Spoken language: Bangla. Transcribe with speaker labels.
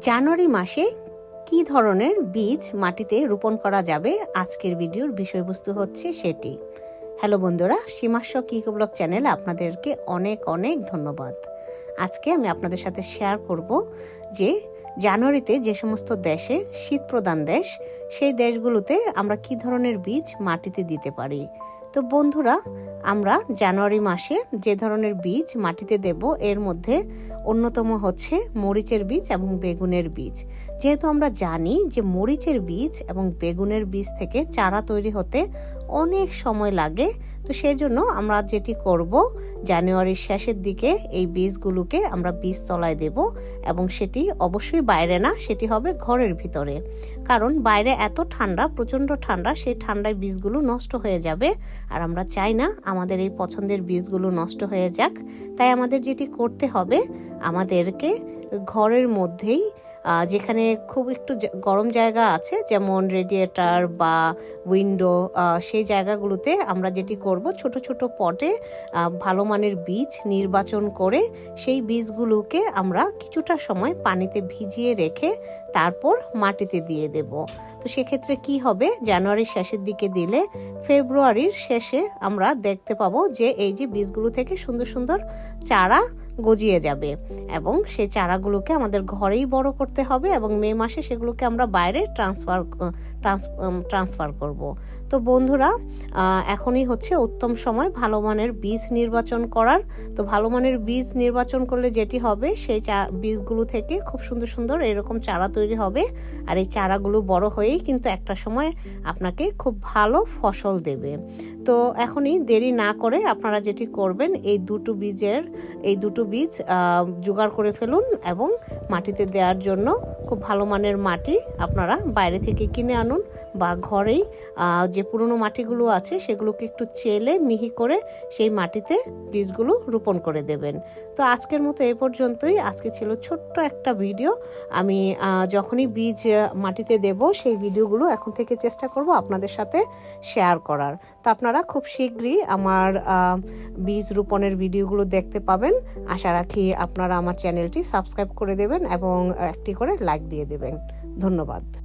Speaker 1: জানুয়ারি মাসে কি ধরনের বীজ মাটিতে রোপণ করা যাবে? আজকের ভিডিওর বিষয়বস্তু হচ্ছে সেটি। হ্যালো বন্ধুরা সীমাস্ব কিকো ব্লগ চ্যানেলে আপনাদেরকে অনেক অনেক ধন্যবাদ। আজকে আমি আপনাদের সাথে শেয়ার করব যে জানুয়ারিতে যে সমস্ত দেশে শীত প্রধান দেশ, সেই দেশগুলোতে আমরা কি ধরনের বীজ মাটিতে দিতে পারি? তো বন্ধুরা, আমরা জানুয়ারি মাসে যে ধরনের বীজ মাটিতে দেব, এর মধ্যে অন্যতম হচ্ছে মরিচের বীজ এবং বেগুনের বীজ। যেহেতু আমরা জানি যে মরিচের বীজ এবং বেগুনের বীজ থেকে চারা তৈরি হতে অনেক সময় লাগে। তো সেই জন্য আমরা যেটি করব, জানুয়ারির শেষের দিকে এই বীজগুলোকে আমরা বীজ তলায় দেব এবং সেটি অবশ্যই বাইরে না, সেটি হবে ঘরের ভিতরে। কারণ বাইরে এত ঠান্ডা, প্রচণ্ড ঠান্ডা, সেই ঠান্ডায় বীজগুলো নষ্ট হয়ে যাবে। আর আমরা চাই না আমাদের এই পছন্দের বীজগুলো নষ্ট হয়ে যাক। তাই আমাদের যেটি করতে হবে, আমাদেরকে ঘরের মধ্যেই যেখানে খুব একটু গরম জায়গা আছে, যেমন রেডিয়েটার বা উইন্ডো সেই জায়গাগুলোতে আমরা যেটি করব, ছোট ছোট পটে ভালো মানের বীজ নির্বাচন করে সেই বীজগুলোকে আমরা কিছুটা সময় পানিতে ভিজিয়ে রেখে তারপর মাটিতে দিয়ে দেব। তো সেক্ষেত্রে কি হবে? জানুয়ারির শেষের দিকে দিলে ফেব্রুয়ারির শেষে আমরা দেখতে পাবো যে এই যে বীজগুলো থেকে সুন্দর সুন্দর চারা গজিয়ে যাবে এবং সেই চারাগুলোকে আমাদের ঘরেই বড় করতে হবে এবং মে মাসে সেগুলোকে আমরা বাইরে ট্রান্সফার ট্রান্সফার করব। তো বন্ধুরা এখনই হচ্ছে উত্তম সময় ভালো মানের বীজ নির্বাচন করার। তো ভালো মানের বীজ নির্বাচন করলে যেটি হবে, সেই চা- বীজগুলো থেকে খুব সুন্দর সুন্দর এরকম চারা তৈরি হবে। আর এই চারাগুলো বড় হয়েই কিন্তু একটা সময় আপনাকে খুব ভালো ফসল দেবে। তো এখনই দেরি না করে আপনারা যেটি করবেন, এই দুটো বীজের, এই দুটো বীজ জোগাড় করে ফেলুন এবং মাটিতে দেওয়ার জন্য ¿no? খুব ভালো মানের মাটি আপনারা বাইরে থেকে কিনে আনুন বা ঘরেই যে পুরনো মাটিগুলো আছে সেগুলোকে একটু চেলে মিহি করে সেই মাটিতে বীজগুলো রোপণ করে দেবেন। তো আজকের মতো এ পর্যন্তই। আজকে ছিল ছোট্ট একটা ভিডিও। আমি যখনই বীজ মাটিতে দেব সেই ভিডিওগুলো এখন থেকে চেষ্টা করব আপনাদের সাথে শেয়ার করার। তো আপনারা খুব শীঘ্রই আমার বীজ রোপণের ভিডিওগুলো দেখতে পাবেন। আশা রাখি আপনারা আমার চ্যানেলটি সাবস্ক্রাইব করে দেবেন এবং একটি করে লাইক দিয়ে দেবেন। ধন্যবাদ।